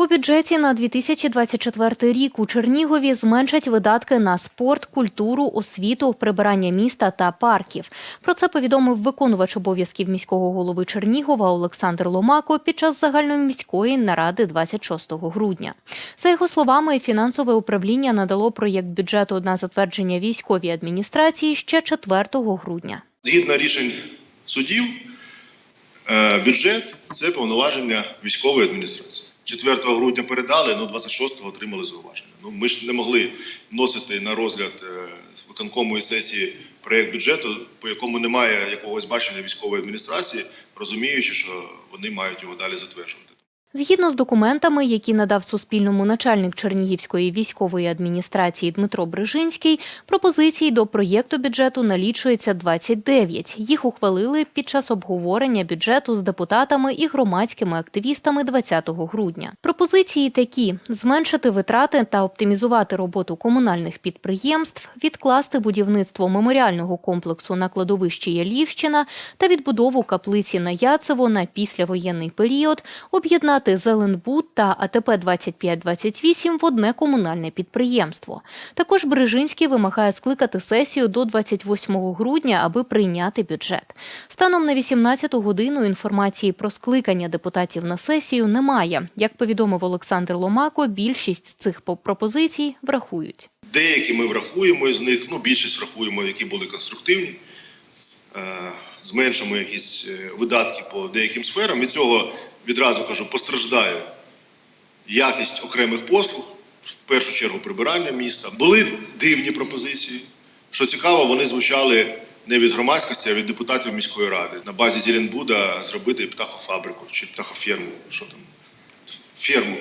У бюджеті на 2024 рік у Чернігові зменшать видатки на спорт, культуру, освіту, прибирання міста та парків. Про це повідомив виконувач обов'язків міського голови Чернігова Олександр Ломако під час загальноміської наради 26 грудня. За його словами, фінансове управління надало проєкт бюджету на затвердження військовій адміністрації ще 4 грудня. Згідно рішень судів, е, бюджет це повноваження військової адміністрації. 4 грудня передали, ну 26-го отримали зауваження. Ну ми ж не могли вносити на розгляд е, виконкомої сесії проєкт бюджету, по якому немає якогось бачення військової адміністрації, розуміючи, що вони мають його далі затверджувати. Згідно з документами, які надав Суспільному начальник Чернігівської військової адміністрації Дмитро Брижинський, пропозицій до проєкту бюджету налічується 29. Їх ухвалили під час обговорення бюджету з депутатами і громадськими активістами 20 грудня. Пропозиції такі: зменшити витрати та оптимізувати роботу комунальних підприємств, відкласти будівництво меморіального комплексу на кладовищі Ялівщина та відбудову каплиці на Яцево на післявоєнний період, об'єднати Зеленбуд та АТП 2528 в одне комунальне підприємство. Також Брижинський вимагає скликати сесію до 28 грудня, аби прийняти бюджет. Станом на 18 годину інформації про скликання депутатів на сесію немає. Як повідомив Олександр Ломако, більшість з цих по- пропозицій врахують. Деякі ми врахуємо з них, ну більшість врахуємо, які були конструктивні. Зменшимо якісь е, видатки по деяким сферам. Від цього відразу кажу, постраждає якість окремих послуг, в першу чергу прибирання міста. Були дивні пропозиції. Що цікаво, вони звучали не від громадськості, а від депутатів міської ради. На базі Зеленбуда зробити птахофабрику чи птахоферму. Що там? Ферму.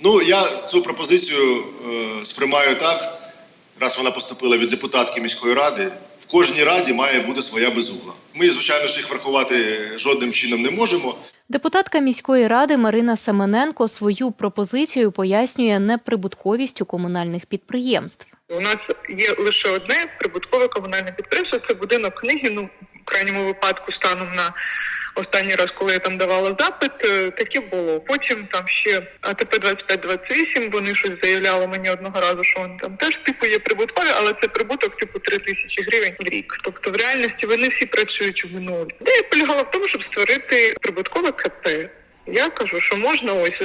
Ну, я цю пропозицію е, сприймаю так, раз вона поступила від депутатки міської ради. Кожній раді має бути своя безугла. Ми, звичайно ж, їх врахувати жодним чином не можемо. Депутатка міської ради Марина Семененко свою пропозицію пояснює неприбутковістю комунальних підприємств. У нас є лише одне прибуткове комунальне підприємство. Це будинок книги. Ну крайньому випадку станом на останній раз, коли я там давала запит, е, таке було. Потім там ще АТП 2528, Вони щось заявляли мені одного разу, що вони там теж типу є прибуткові, але це прибуток типу 3 тисячі гривень в рік. Тобто в реальності вони всі працюють в минулі. Ідея полягала в тому, щоб створити прибуткове КП. Я кажу, що можна ось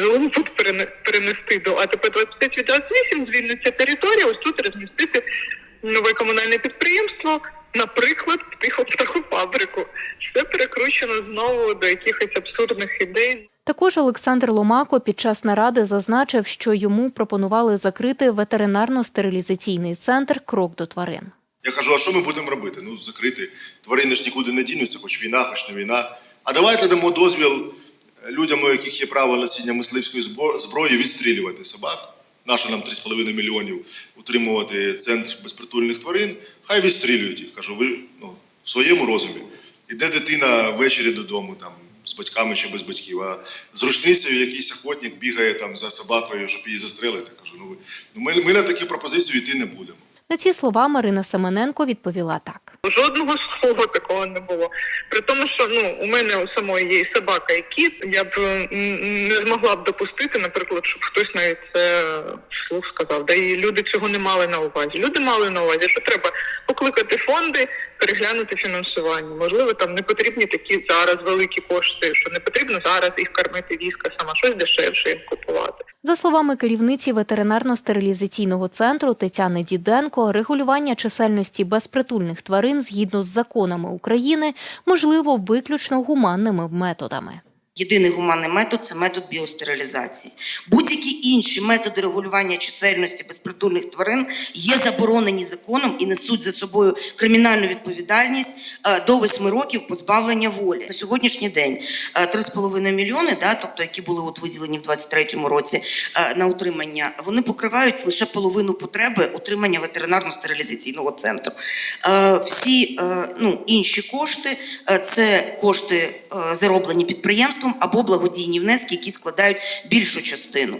перене- перенести до АТП 2528, звільниться територія, ось тут розмістити нове комунальне підприємство, наприклад, птахофабрику. Все перекручено знову до якихось абсурдних ідей. Також Олександр Ломако під час наради зазначив, що йому пропонували закрити ветеринарно-стерилізаційний центр Крок до тварин. Я кажу, а що ми будемо робити? Ну, закрити. Тварини ж нікуди не дінуться, хоч війна, хоч не війна. А давайте дамо дозвіл людям, у яких є право носіння мисливської збро- зброї, відстрілювати собак. Нащо нам 3,5 мільйонів утримувати центр безпритульних тварин? Хай відстрілюють їх. Кажу, ви ну, в своєму розумі. Іде дитина ввечері додому там, з батьками чи без батьків, а з рушницею якийсь охотник бігає там за собакою, щоб її застрелити. Кажу, ну, ну ми, ми на такі пропозиції йти не будемо. На ці слова Марина Семененко відповіла так. Жодного слова такого не було. При тому, що ну у мене у самої є і собака, і кіт. Я б не змогла б допустити, наприклад, щоб хтось навіть це вслух сказав. Да і люди цього не мали на увазі. Люди мали на увазі, що треба покликати фонди, переглянути фінансування. Можливо, там не потрібні такі зараз великі кошти, що не потрібно зараз їх кормити війська сама, щось дешевше їм купувати. За словами керівниці ветеринарно-стерилізаційного центру Тетяни Діденко, регулювання чисельності безпритульних тварин згідно з законами України можливо виключно гуманними методами. Єдиний гуманний метод це метод біостерилізації. Будь-які інші методи регулювання чисельності безпритульних тварин є заборонені законом і несуть за собою кримінальну відповідальність е, до 8 років позбавлення волі. На сьогоднішній день е, 3,5 мільйони, да, тобто які були от виділені в 23-му році е, на утримання, вони покривають лише половину потреби утримання ветеринарно-стерилізаційного центру. Е, Всі е, ну, інші кошти е, це кошти е, зароблені підприємством або благодійні внески, які складають більшу частину.